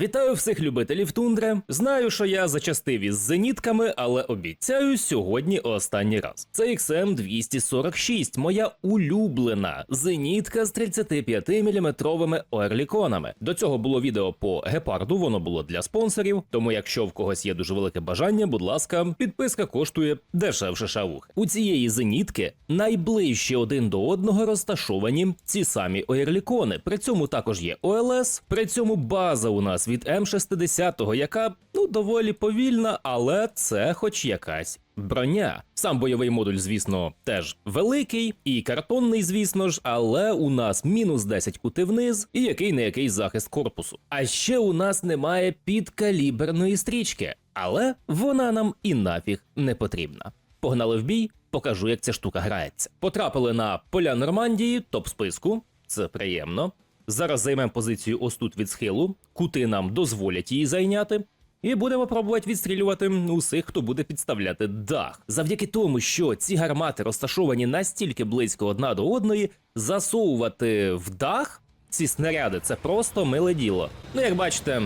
Вітаю всіх любителів тундри. Знаю, що я зачастив із зенітками, але обіцяю сьогодні останній раз. Це XM 246, моя улюблена зенітка з 35-мм оерліконами. До цього було відео по гепарду, воно було для спонсорів. Тому, якщо в когось є дуже велике бажання, будь ласка, підписка коштує дешевше шавух. У цієї зенітки найближче один до одного розташовані ці самі оерлікони. При цьому також є ОЛС. При цьому база у нас від М60, яка ну доволі повільна, але це хоч якась. Броня. Сам бойовий модуль, звісно, теж великий і картонний, звісно ж, але у нас мінус 10 кути вниз і який не який захист корпусу. А ще у нас немає підкаліберної стрічки, але вона нам і нафіг не потрібна. Погнали в бій, покажу, як ця штука грається. Потрапили на поля Нормандії, топ списку. Це приємно. Зараз займемо позицію ось тут від схилу. Кути нам дозволять її зайняти. І будемо пробувати відстрілювати усіх, хто буде підставляти дах. Завдяки тому, що ці гармати розташовані настільки близько одна до одної, засовувати в дах ці снаряди це просто миле діло. Ну, як бачите,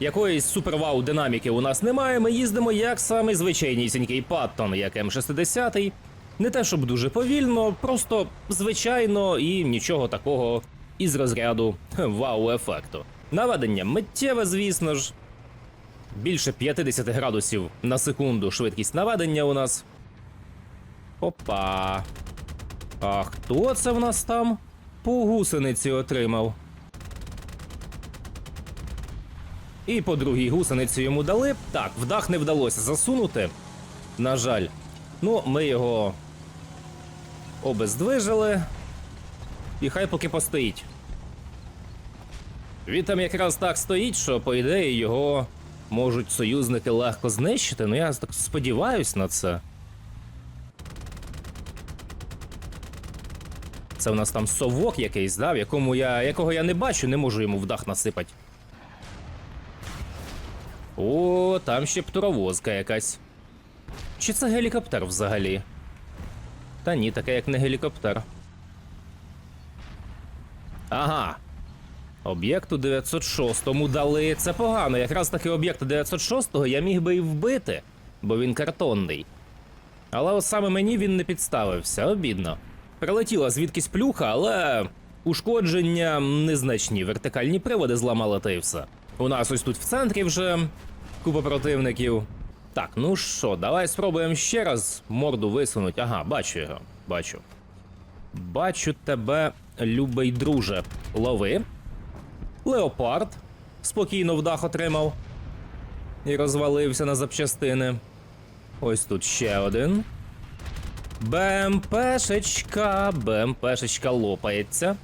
якоїсь супервау динаміки у нас немає. Ми їздимо як самий звичайнісінький Паттон, як М60. Не те, щоб дуже повільно, просто звичайно і нічого такого із розряду вау-ефекту. Наведення миттєве, звісно ж. Більше 50 градусів на секунду швидкість наведення у нас. Опа. А хто це в нас там? По гусениці отримав. І по другій гусениці йому дали. Так, в дах не вдалося засунути. На жаль. Ну, ми його обездвижили. І хай поки постоїть. Він там якраз так стоїть, що, по ідеї, його можуть союзники легко знищити, ну я так сподіваюсь на це. Це у нас там совок якийсь, да, в якому я, якого я не бачу, не можу йому в дах насипати. О, там ще птуровозка якась. Чи це гелікоптер взагалі? Та ні, таке як не гелікоптер. Ага. Об'єкту 906-му дали. Це погано. Якраз таки об'єкту 906 я міг би і вбити, бо він картонний. Але от саме мені він не підставився, обідно. Прилетіла звідкись плюха, але ушкодження незначні. Вертикальні приводи зламали та й все. У нас ось тут в центрі вже купа противників. Так, ну що, давай спробуємо ще раз морду висунуть. Ага, бачу його. Бачу. Бачу тебе, любий друже. Лови. Леопард спокійно в дах отримав і розвалився на запчастини. Ось тут ще один. БМПшечка, БМПшечка лопається.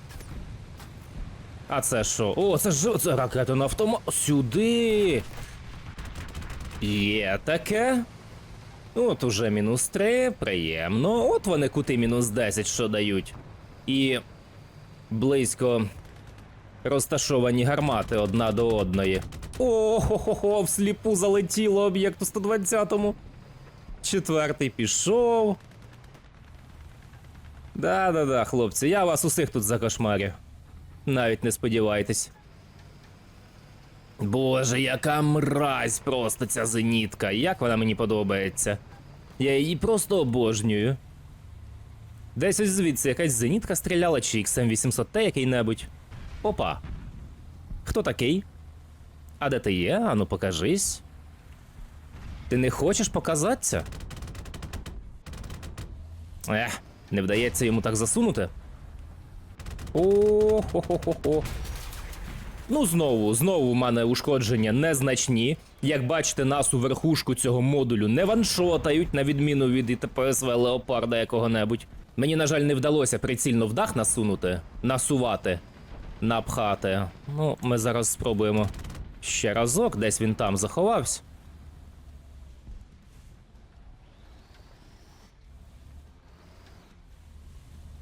А це що? О, це ж це ракета на автомат. Сюди. Є таке. От уже мінус 3, приємно. От вони кути мінус 10, що дають. І близько розташовані гармати одна до одної. О, хо хо хо всліпу залетіло об'єкту 120-му. Четвертий пішов. Да-да-да, хлопці, я вас усіх тут закошмарю. Навіть не сподівайтесь. Боже, яка мразь просто ця зенітка. Як вона мені подобається. Я її просто обожнюю. Десь ось звідси якась зенітка стріляла, чи XM800T який-небудь. Опа. Хто такий? А де ти є? Ану покажись. Ти не хочеш показатися? Ех, не вдається йому так засунути. О, хо хо хо хо Ну, знову, знову в мене ушкодження незначні. Як бачите, нас у верхушку цього модулю не ваншотають, на відміну від ІТПСВ Леопарда якого-небудь. Мені, на жаль, не вдалося прицільно в дах насунути, насувати, напхати. Ну, ми зараз спробуємо ще разок, десь він там заховався.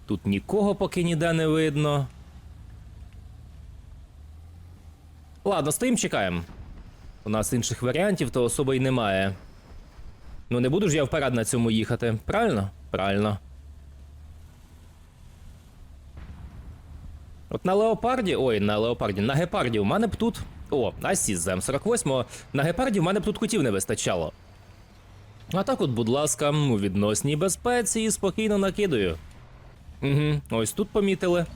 Тут нікого поки ніде не видно. Ладно, стоїм, чекаємо. У нас інших варіантів то особо й немає. Ну не буду ж я вперед на цьому їхати, правильно? Правильно. От на леопарді, ой, на леопарді, на гепарді у мене б тут О, асіст за М48. На гепарді в мене б тут кутів не вистачало. А так от, будь ласка, у відносній безпеці і спокійно накидаю. Угу, ось тут помітили.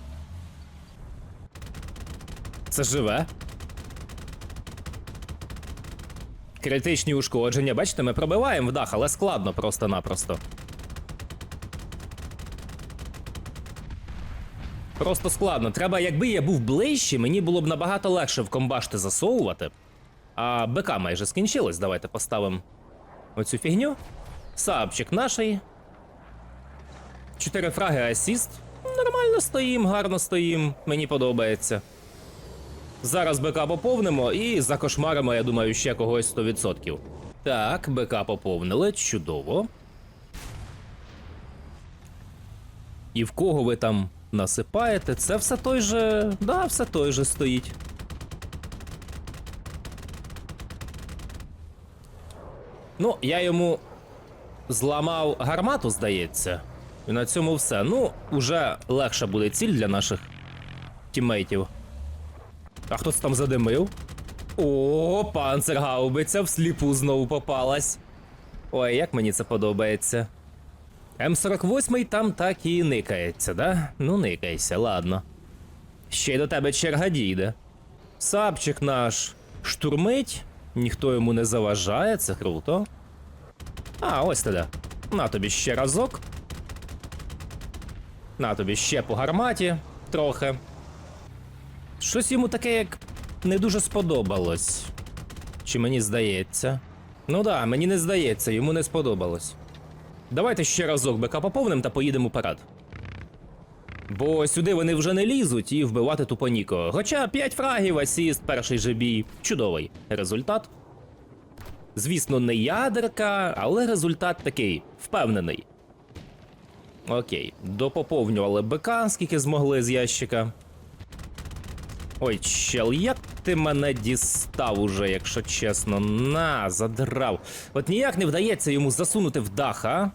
Це живе. Критичні ушкодження, бачите, ми пробиваємо в дах, але складно просто-напросто. Просто складно. Треба, якби я був ближче, мені було б набагато легше в комбашти засовувати. А БК майже скінчилось. Давайте поставимо оцю фігню. Сапчик наший. Чотири фраги асіст. Нормально стоїм, гарно стоїм. Мені подобається. Зараз БК поповнимо і закошмаримо, я думаю, ще когось 100%. Так, БК поповнили, чудово. І в кого ви там насипаєте, це все той же. Да, все той же стоїть. Ну, я йому зламав гармату, здається. І на цьому все. Ну, уже легша буде ціль для наших тіммейтів. А хтось там задимив? О, панцергаубиця всліпу знову попалась. Ой, як мені це подобається. М48 там так і никається, да? Ну, никайся, ладно. Ще й до тебе черга дійде. Сапчик наш штурмить, ніхто йому не заважає, це круто. А, ось тоді. На тобі ще разок. На тобі ще по гарматі трохи. Щось йому таке, як не дуже сподобалось. Чи мені здається? Ну да, мені не здається, йому не сподобалось. Давайте ще разок БК поповним та поїдемо парад. Бо сюди вони вже не лізуть і вбивати тупо нікого. Хоча 5 фрагів, асіст, перший же бій. Чудовий результат. Звісно, не ядерка, але результат такий впевнений. Окей, допоповнювали БК, скільки змогли з ящика. Ой, чел, як ти мене дістав уже, якщо чесно. На, задрав. От ніяк не вдається йому засунути в дах, а?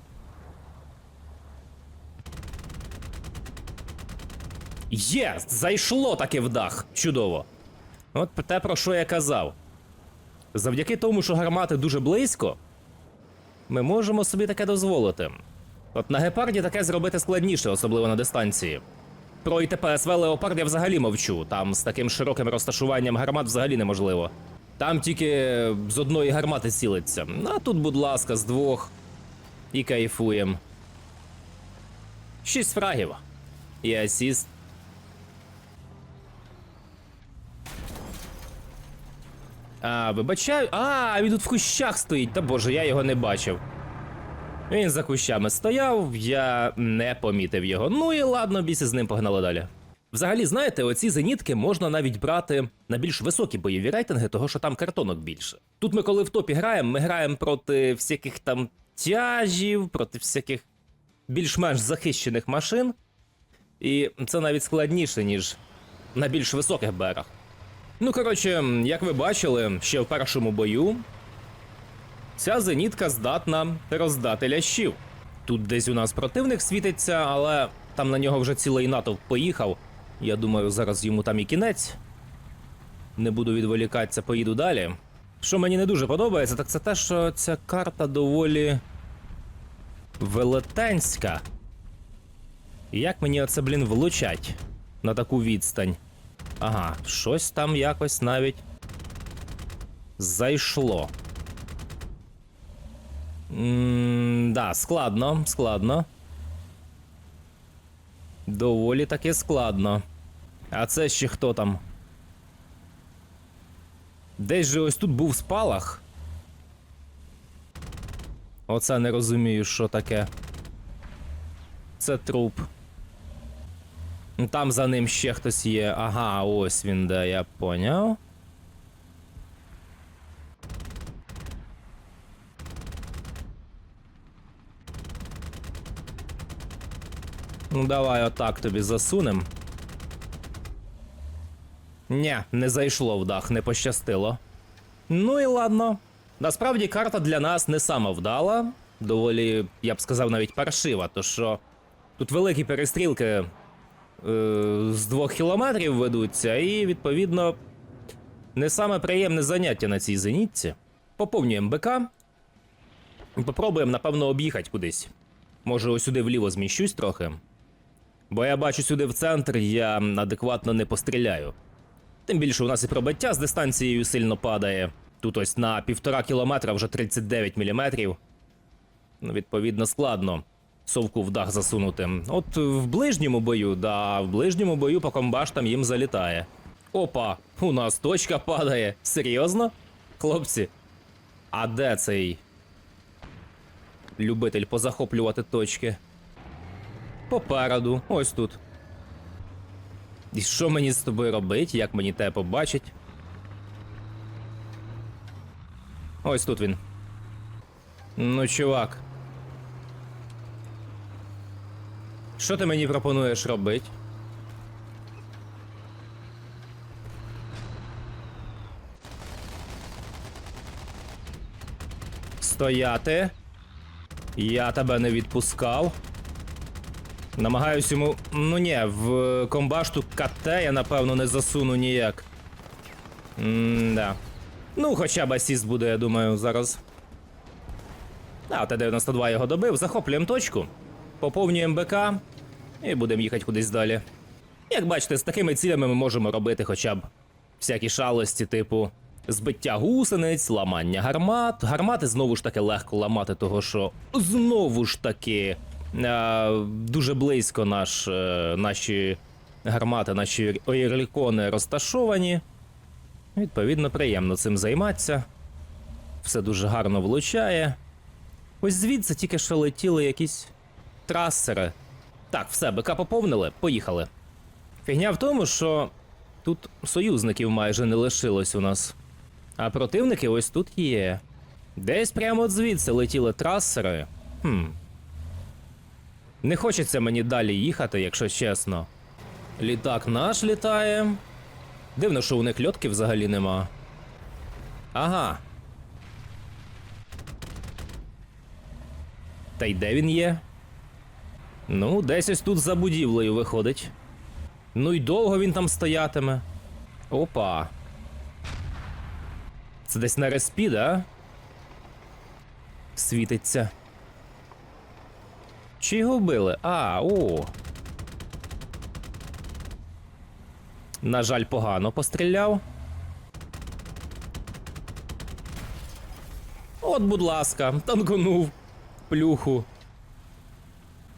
Є! Зайшло таки в дах. Чудово. От те, про що я казав. Завдяки тому, що гармати дуже близько, ми можемо собі таке дозволити. От на гепарді таке зробити складніше, особливо на дистанції. Про ІТПСВ Леопард я взагалі мовчу. Там з таким широким розташуванням гармат взагалі неможливо. Там тільки з одної гармати цілиться. А тут, будь ласка, з двох. І кайфуєм. Шість фрагів. І асіст. А, вибачаю. А, він тут в кущах стоїть. Та боже, я його не бачив. Він за кущами стояв, я не помітив його. Ну і ладно, біси з ним погнали далі. Взагалі, знаєте, оці зенітки можна навіть брати на більш високі бойові рейтинги, того що там картонок більше. Тут ми, коли в топі граємо, ми граємо проти всяких там тяжів, проти всяких більш-менш захищених машин. І це навіть складніше, ніж на більш високих берах. Ну, коротше, як ви бачили, ще в першому бою Ця зенітка здатна роздати лящів. Тут десь у нас противник світиться, але там на нього вже цілий натовп поїхав. Я думаю, зараз йому там і кінець. Не буду відволікатися, поїду далі. Що мені не дуже подобається, так це те, що ця карта доволі велетенська. Як мені оце, блін, влучать на таку відстань? Ага, щось там якось навіть зайшло. М, Да, складно, складно. Доволі таки складно. А це ще хто там? Десь же ось тут був спалах. Оце не розумію, що таке. Це труп. Там за ним ще хтось є. Ага, ось він, де я поняв. Ну, давай отак тобі засунем. Ня, не зайшло в дах, не пощастило. Ну і ладно. Насправді карта для нас не сама вдала, доволі, я б сказав, навіть паршива, то що тут великі перестрілки е, з двох кілометрів ведуться, і відповідно Не саме приємне заняття на цій зенітці. Поповнюємо БК. Попробуємо, напевно, об'їхати кудись. Може, ось сюди вліво зміщусь трохи. Бо я бачу сюди в центр, я адекватно не постріляю. Тим більше у нас і пробиття з дистанцією сильно падає. Тут ось на півтора кілометра вже 39 міліметрів. Ну, відповідно, складно совку в дах засунути. От в ближньому бою, да, в ближньому бою по комбаштам їм залітає. Опа, у нас точка падає. Серйозно? Хлопці. А де цей любитель позахоплювати точки? Попереду, ось тут. І що мені з тобою робить? Як мені тебе побачить? Ось тут він. Ну, чувак. Що ти мені пропонуєш робити? Стояти. Я тебе не відпускав. Намагаюсь йому. Ну ні, в комбашту КТ я напевно не засуну ніяк. М-да. Ну, хоча б асіст буде, я думаю, зараз. А, Т-92 його добив, захоплюємо точку, поповнюємо БК і будемо їхати кудись далі. Як бачите, з такими цілями ми можемо робити хоча б всякі шалості, типу збиття гусениць, ламання гармат. Гармати знову ж таки легко ламати, того що знову ж таки дуже близько наш, е, наші гармати, наші оєрлікони розташовані. Відповідно, приємно цим займатися. Все дуже гарно влучає. Ось звідси тільки що летіли якісь трасери. Так, все, БК поповнили, поїхали. Фігня в тому, що тут союзників майже не лишилось у нас. А противники ось тут є. Десь прямо от звідси летіли трасери. Хм. Не хочеться мені далі їхати, якщо чесно. Літак наш літає. Дивно, що у них льотки взагалі нема. Ага. Та й де він є? Ну, десь ось тут за будівлею виходить. Ну й довго він там стоятиме. Опа. Це десь на респі, да? Світиться. Чи його вбили? А, о. На жаль, погано постріляв. От, будь ласка, танконув плюху.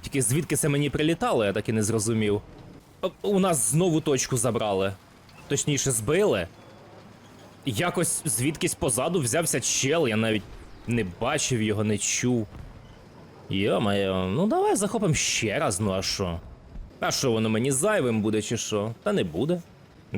Тільки звідки це мені прилітало, я так і не зрозумів. У нас знову точку забрали. Точніше, збили. Якось звідкись позаду взявся чел, я навіть не бачив його, не чув. Йо-моє, ну давай захопимо ще раз, ну а що? А що воно мені зайвим буде, чи що? Та не буде.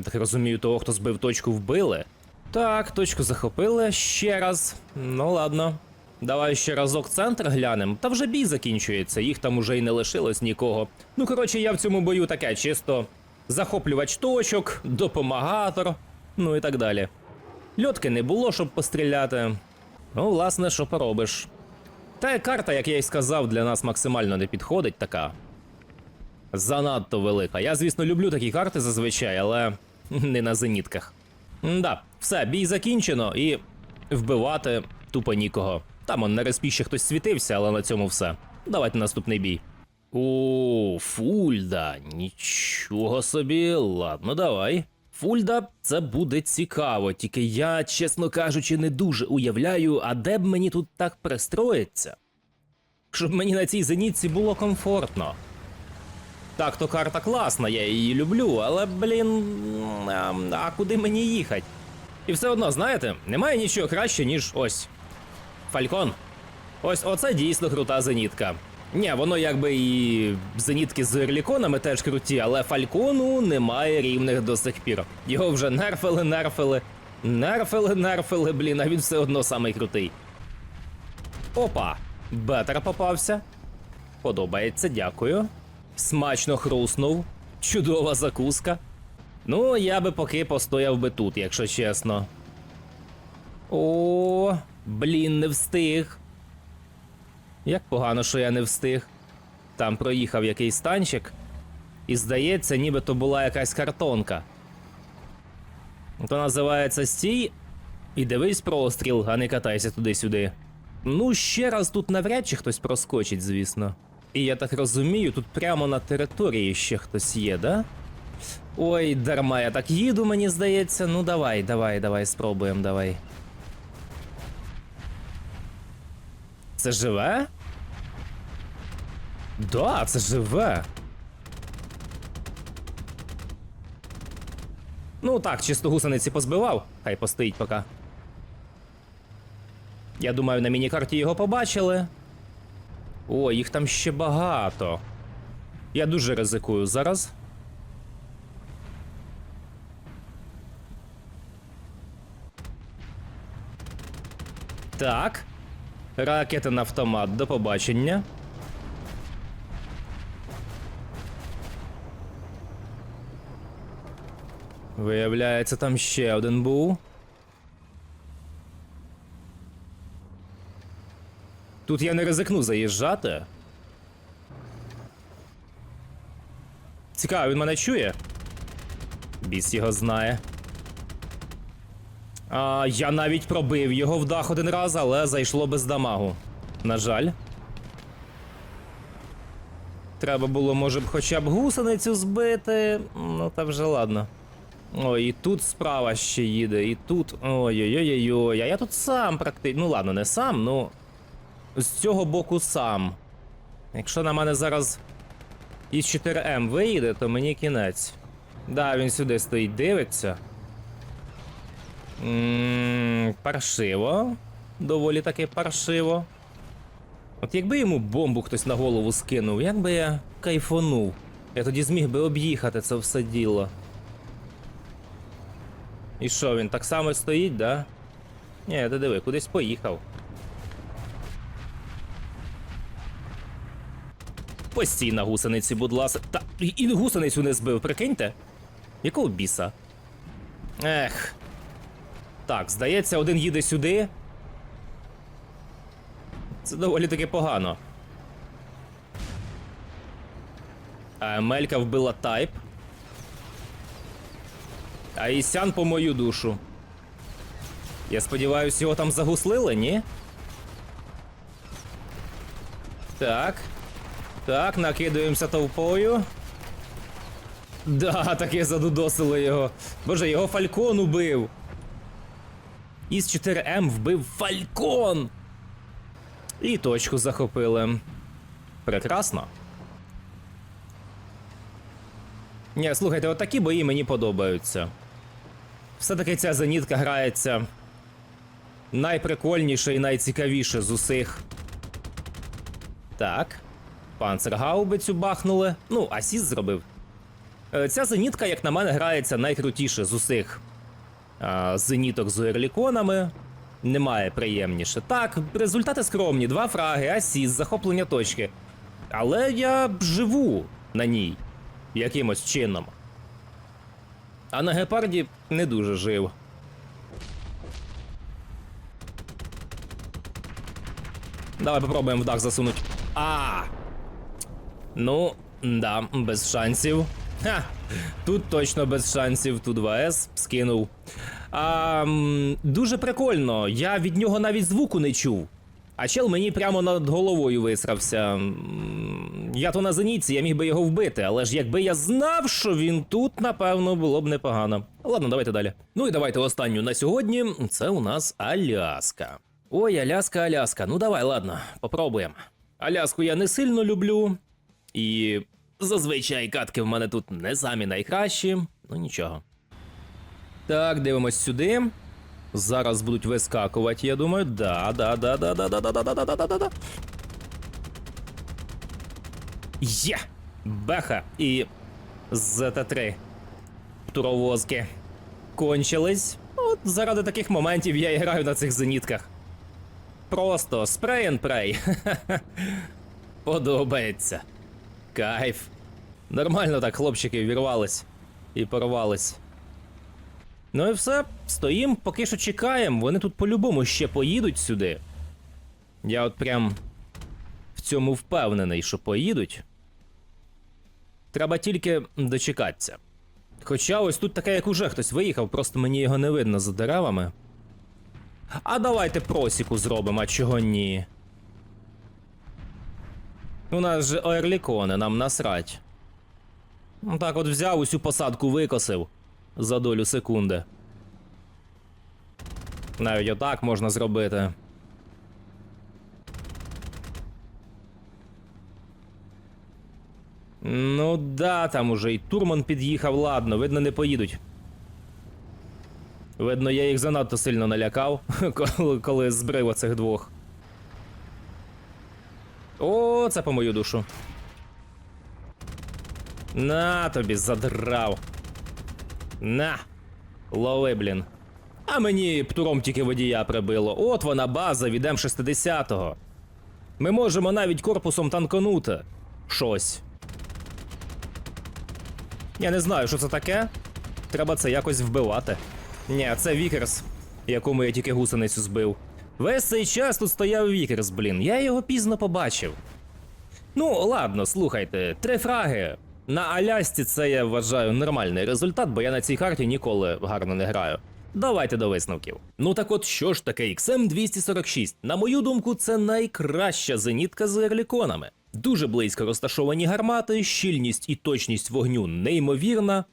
Так розумію, того, хто збив точку, вбили. Так, точку захопили ще раз. Ну ладно. Давай ще разок центр глянем. Та вже бій закінчується, їх там уже й не лишилось нікого. Ну коротше, я в цьому бою таке чисто захоплювач точок, допомагатор, ну і так далі. Льотки не було, щоб постріляти. Ну, власне, що поробиш. Та карта, як я й сказав, для нас максимально не підходить така. Занадто велика. Я, звісно, люблю такі карти зазвичай, але не на зенітках. Да, все, бій закінчено і вбивати тупо нікого. Там он на респі ще хтось світився, але на цьому все. Давайте наступний бій. О, Фульда, нічого собі. Ладно, давай. Фульда, це буде цікаво, тільки я, чесно кажучи, не дуже уявляю, а де б мені тут так пристроїться. Щоб мені на цій зенітці було комфортно. Так, то карта класна, я її люблю, але, блін, а, а куди мені їхати? І все одно, знаєте, немає нічого краще, ніж ось. Фалькон. Ось оце дійсно крута зенітка. Ні, воно якби і зенітки з ерліконами теж круті, але Фалькону немає рівних до сих пір. Його вже нерфили, нерфили, нерфили, нерфили, блін, а він все одно самий крутий. Опа, бетер попався. Подобається, дякую. Смачно хруснув. Чудова закуска. Ну, я би поки постояв би тут, якщо чесно. О, блін, не встиг. Як погано, що я не встиг. Там проїхав якийсь танчик, і здається, ніби то була якась картонка. То називається стій і дивись простріл, а не катайся туди-сюди. Ну, ще раз тут навряд чи хтось проскочить, звісно. І я так розумію, тут прямо на території ще хтось є, да? Ой, дарма я так їду, мені здається. Ну давай, давай, давай, спробуємо, давай. Це живе? Да, це живе. Ну так, чисто гусениці позбивав, хай постоїть поки. Я думаю, на міні-карті його побачили. О, їх там ще багато. Я дуже ризикую зараз. Так. Ракети автомат, до побачення. Виявляється, там ще один був. Тут я не ризикну заїжджати. Цікаво, він мене чує? Біс його знає. А, я навіть пробив його в дах один раз, але зайшло без дамагу. На жаль. Треба було, може б, хоча б гусеницю збити. Ну, та вже ладно. Ой, і тут справа ще їде, і тут. Ой-ой-ой-ой. А я тут сам практично. Ну ладно, не сам, ну. З цього боку сам. Якщо на мене зараз із 4М виїде, то мені кінець. Да, він сюди стоїть, дивиться. Ммм, паршиво. Доволі таки паршиво. От якби йому бомбу хтось на голову скинув, як би я кайфонув. Я тоді зміг би об'їхати це все діло. І що, він так само стоїть, да? Ні, ти диви, кудись поїхав. Постій на гусениці, будь ласка. Та і гусеницю не збив, прикиньте. Якого біса? Ех. Так, здається, один їде сюди. Це доволі таки погано. А Мелька вбила тайп. А Ісян по мою душу. Я сподіваюся, його там загуслили, ні? Так. Так, накидуємося толпою. Да, таке задудосили його. Боже, його Фалькон убив. Із 4М вбив Фалькон. І точку захопили. Прекрасно. Ні, слухайте, отакі бої мені подобаються. Все-таки ця зенітка грається найприкольніше і найцікавіше з усіх. Так. Панцергаубицю бахнули. Ну, асіст зробив. Е, Ця зенітка, як на мене, грається найкрутіше з усіх а, зеніток з уерліконами. Немає приємніше. Так, результати скромні: два фраги, асіст, захоплення точки. Але я живу на ній якимось чином. А на гепарді не дуже жив. Давай попробуємо в дах засунуть. А! Ну, да, без шансів. Ха! Тут точно без шансів. Тут 2С скинув. А, дуже прикольно. Я від нього навіть звуку не чув. А чел мені прямо над головою висрався. Я то на зенітці, я міг би його вбити, але ж якби я знав, що він тут, напевно, було б непогано. Ладно, давайте далі. Ну і давайте останню на сьогодні. Це у нас Аляска. Ой, Аляска, Аляска. Ну давай, ладно, попробуємо. Аляску я не сильно люблю. І зазвичай катки в мене тут не самі найкращі. Ну нічого. Так, дивимось сюди. Зараз будуть вискакувати, я думаю. Да, да, да, да, да, да, да, да, да, да, да, да, да. Є! Беха і ЗТ-3. Туровозки. Кончились. От заради таких моментів я і граю на цих зенітках. Просто спрей and прей. Подобається. Кайф. Нормально так хлопчики вірвались і порвались. Ну і все, стоїм, поки що чекаємо. Вони тут по-любому ще поїдуть сюди. Я от прям в цьому впевнений, що поїдуть. Треба тільки дочекатися. Хоча ось тут таке, як уже хтось виїхав, просто мені його не видно за деревами. А давайте просіку зробимо, а чого ні. У нас же оерлікони, нам насрать. Ну Так от взяв усю посадку викосив за долю секунди. Навіть отак можна зробити. Ну да, там уже і Турман під'їхав, ладно, видно, не поїдуть. Видно, я їх занадто сильно налякав, коли, коли збрив оцих двох. О, це по мою душу. На тобі задрав. На. Лови, блін. А мені птуром тільки водія прибило. От вона база від М60-го. Ми можемо навіть корпусом танканути. Щось. Я не знаю, що це таке. Треба це якось вбивати. Ні, це Вікерс, якому я тільки гусеницю збив. Весь цей час тут стояв Вікерс, блін. Я його пізно побачив. Ну, ладно, слухайте, три фраги. На Алясці це я вважаю нормальний результат, бо я на цій карті ніколи гарно не граю. Давайте до висновків. Ну так от що ж таке XM246? На мою думку, це найкраща зенітка з ерліконами. Дуже близько розташовані гармати, щільність і точність вогню неймовірна.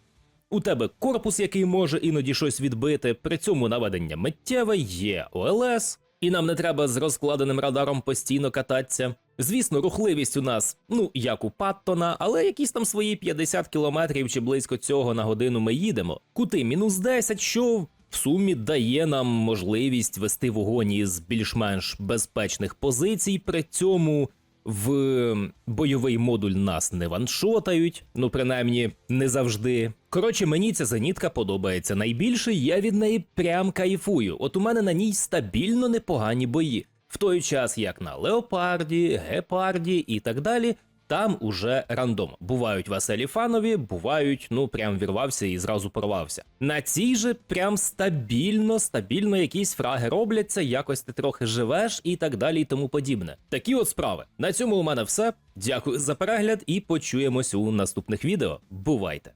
У тебе корпус, який може іноді щось відбити, при цьому наведення миттєве, є ОЛС, і нам не треба з розкладеним радаром постійно кататися. Звісно, рухливість у нас, ну як у Паттона, але якісь там свої 50 кілометрів чи близько цього на годину ми їдемо. Кути мінус 10, що в сумі дає нам можливість вести вогонь із більш-менш безпечних позицій, при цьому в бойовий модуль нас не ваншотають, ну принаймні не завжди. Коротше, мені ця зенітка подобається найбільше, я від неї прям кайфую. От у мене на ній стабільно непогані бої. В той час, як на Леопарді, Гепарді і так далі, там уже рандом. Бувають веселі фанові, бувають, ну прям вірвався і зразу порвався. На цій же прям стабільно, стабільно якісь фраги робляться, якось ти трохи живеш і так далі, і тому подібне. Такі от справи. На цьому у мене все. Дякую за перегляд і почуємось у наступних відео. Бувайте!